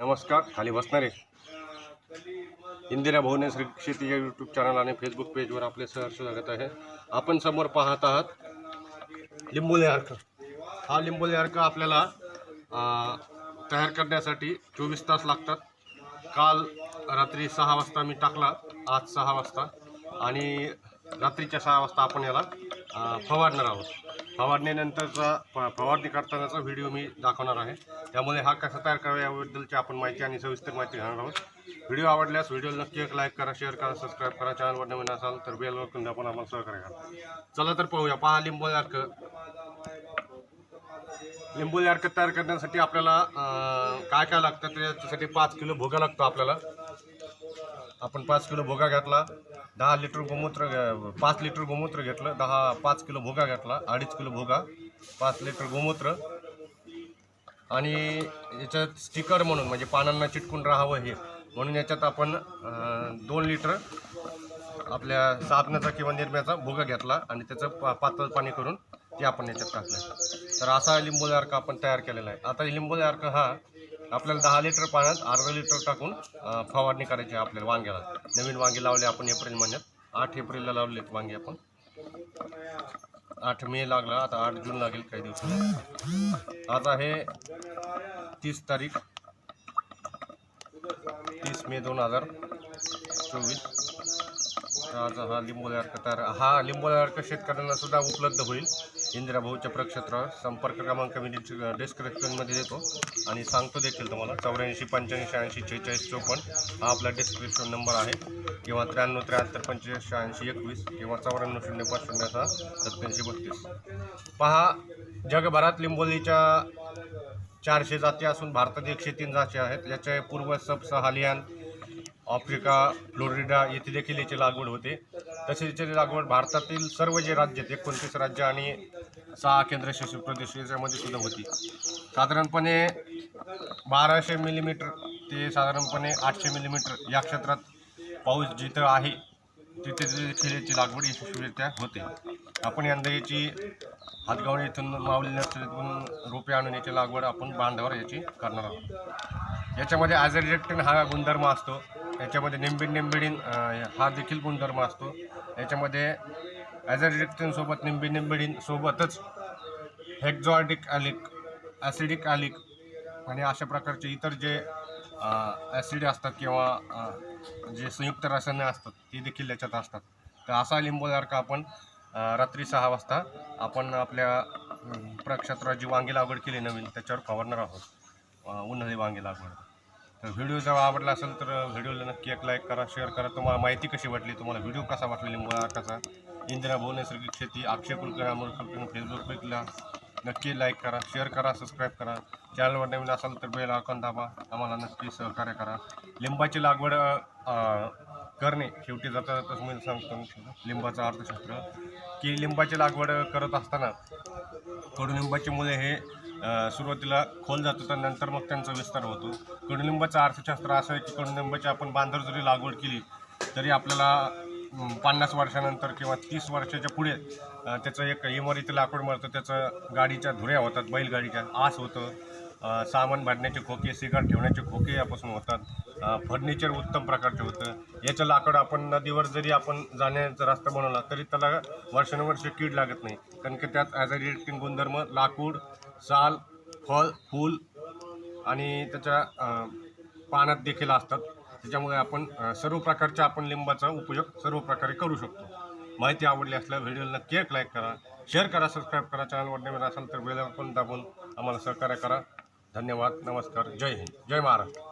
नमस्कार खाली बसणारे. इंदिरा भुवनेश्वरी शेती या यूट्यूब चॅनल आणि फेसबुक पेजवर आपले सहर्ष स्वागत आहे. आपण समोर पाहत आहात लिंबोले अर्क हा लिंबोले अर्क आपल्याला तयार करण्यासाठी चोवीस तास लागतात. काल रात्री सहा वाजता मी टाकला आज सहा वाजता. आणि रात्रीच्या सहा वाजता आपण याला फवारणार आहोत. फवारणीनंतरचा फ फवारणी करतानाचा व्हिडिओ मी दाखवणार आहे. त्यामुळे हा कसा तयार करावा याबद्दलची आपण माहिती आणि सविस्तर माहिती घेणार आहोत. व्हिडिओ आवडल्यास व्हिडिओ नक्की एक लाईक करा शेअर करा सबस्क्राईब करा चॅनलवर नवीन असाल तर बेलवर पण आम्हाला सहकार्य करा. चला तर पाहूया पहा लिंबू अर्क लिंबोळी अर्क तयार करण्यासाठी आपल्याला काय काय लागतं? त्याच्यासाठी पाच किलो भोगा लागतो आपल्याला. आपण पाच किलो भोगा घेतला दहा लिटर गोमूत्र पाच लिटर गोमूत्र घेतलं दहा पाच किलो भोगा घेतला अडीच किलो भोगा पाच लिटर गोमूत्र. आणि याच्यात स्टिकर म्हणून म्हणजे पानांना चिटकून राहावं हे. म्हणून याच्यात आपण दोन लिटर आपल्या साबणाचा किंवा निरम्याचा भोगा घेतला आणि त्याचं पा पातळ पाणी करून ते आपण याच्यात टाकलं. तर असा लिंबोळी अर्क आपण तयार केलेला आहे. आता लिंबोळी अर्क हा आपल्याला दहा लिटर पाण्यात अर्धा लिटर टाकून फवारणी करायची आहे आपल्याला वांग्याला. नवीन वांगे लावले आपण एप्रिल महिन्यात. आठ एप्रिलला लावले वांगे आपण. आठ मे लागला आता आठ जून लागेल काही दिवसांनी आज आहे तीस तारीख तीस मे दोन हजार चोवीस. आज हा लिंबोळी अर्क तयार हा लिंबोळी अर्क शेतकऱ्यांना सुद्धा उपलब्ध होईल. इंदिरा भाऊच्या प्रक्षेत्रावर संपर्क क्रमांक मी डिस्क्रिप्शनमध्ये देतो. आणि सांगतो देखील तुम्हाला चौऱ्याऐंशी पंच्याऐंशी शहाऐंशी शेहेचाळीस चोपन्न हा आपला डिस्क्रिप्शन नंबर आहे. किंवा त्र्याण्णव त्र्याहत्तर पंचेचाळीस शहाऐंशी एकवीस किंवा चौऱ्याण्णव शून्य पाच शून्य सहा सत्याऐंशी बत्तीस. पहा जगभरात लिंबोलीच्या चारशे जाती असून भारतात एकशे तीन जाती आहेत. याच्या पूर्व सब सहालियान आफ्रिका फ्लोरिडा येथे देखील याची लागवड होते. तसेच याची लागवड भारतातील सर्व जे राज्य आहेत एकोणतीस राज्य आणि सहा केंद्रशासित प्रदेश याच्यामध्ये सुद्धा होती. साधारणपणे बाराशे मिलीमीटर ते साधारणपणे आठशे मिलीमीटर या क्षेत्रात पाऊस जिथं आहे तिथे देखील याची लागवड यशस्वीरित्या होते. आपण यंदा याची हातगावणी येथून माऊली नर्सरीतून रोपे आणून याची लागवड आपण बांधावर याची करणार आहोत. याच्यामध्ये ॲझरिजेक्टिन हा गुणधर्म असतो. याच्यामध्ये निंबिन निंबिडीन हा देखील गुणधर्म असतो. याच्यामध्ये ॲझरिजेक्टिन सोबत निंबिन निंबिडीन सोबतच हेक्झॉडिक ॲलिक ॲसिडिक ॲलिक आणि अशा प्रकारचे इतर जे ॲसिड असतात किंवा जे संयुक्त रसायनं असतात ते देखील याच्यात असतात. तर असा लिंबोसारखा आपण रात्री सहा वाजता आपण आपल्या प्रक्षेत्रात जी वांगी लागवड केली नवीन त्याच्यावर फवारणार आहोत. उन्हाळी वांगी लागवड. तर व्हिडिओ जर आवडला असेल तर व्हिडिओला नक्की एक लाईक करा शेअर करा. तुम्हाला माहिती कशी वाटली तुम्हाला व्हिडिओ कसा वाटला लिंबोसारखाचा इंदिरा भाऊ नैसर्गिक शेती अक्षय कुलकर्णी अमोल फेसबुक पेजला नक्की लाईक करा शेअर करा सबस्क्राईब करा. चॅनलवर नवीन असाल तर बेल आयकॉन दाबा. आम्हाला नक्की सहकार्य करा. लिंबाची लागवड करणे. शेवटी जाता जाताच मी सांगतो लिंबाचं अर्थशास्त्र. की लिंबाची लागवड करत असताना कडुलिंबाची मुले हे सुरुवातीला खोल जातो तर नंतर मग त्यांचा विस्तार होतो. कडुलिंबाचं अर्थशास्त्र असं आहे की कडुलिंबाची आपण बांधर जरी लागवड केली तरी आपल्याला पन्नास वर्षानंतर किंवा तीस वर्षाच्या पुढे त्याचं एक इमारती लाकूड मिळतं त्याचं गाडीच्या धुऱ्या होतात बैलगाडीच्या आस होतं. सामान भरण्याचे खोके सिगार ठेवण्याचे खोके यापासून होतात. फर्निचर उत्तम प्रकारचे होतं. याचं लाकूड आपण नदीवर जरी आपण जाण्याचा रस्ता बनवला तरी त्याला वर्षानुवर्ष कीड लागत नाही. कारण की त्यात ॲज अ रिएक्टिंग गुणधर्म लाकूड साल फळ फूल आणि त्याच्या पानात देखील असतात. त्याच्यामुळे आपण सर्व प्रकारच्या आपण लिंबाचा उपयोग सर्व प्रकारे करू शकतो. माहिती आवडली असल्यास व्हिडिओला नक्की एक लाईक करा शेअर करा सबस्क्राईब करा चॅनलवर नवीन असाल तर वेळेला पण दाबून आम्हाला सहकार्य करा. धन्यवाद नमस्कार जय हिंद जय महाराष्ट्र.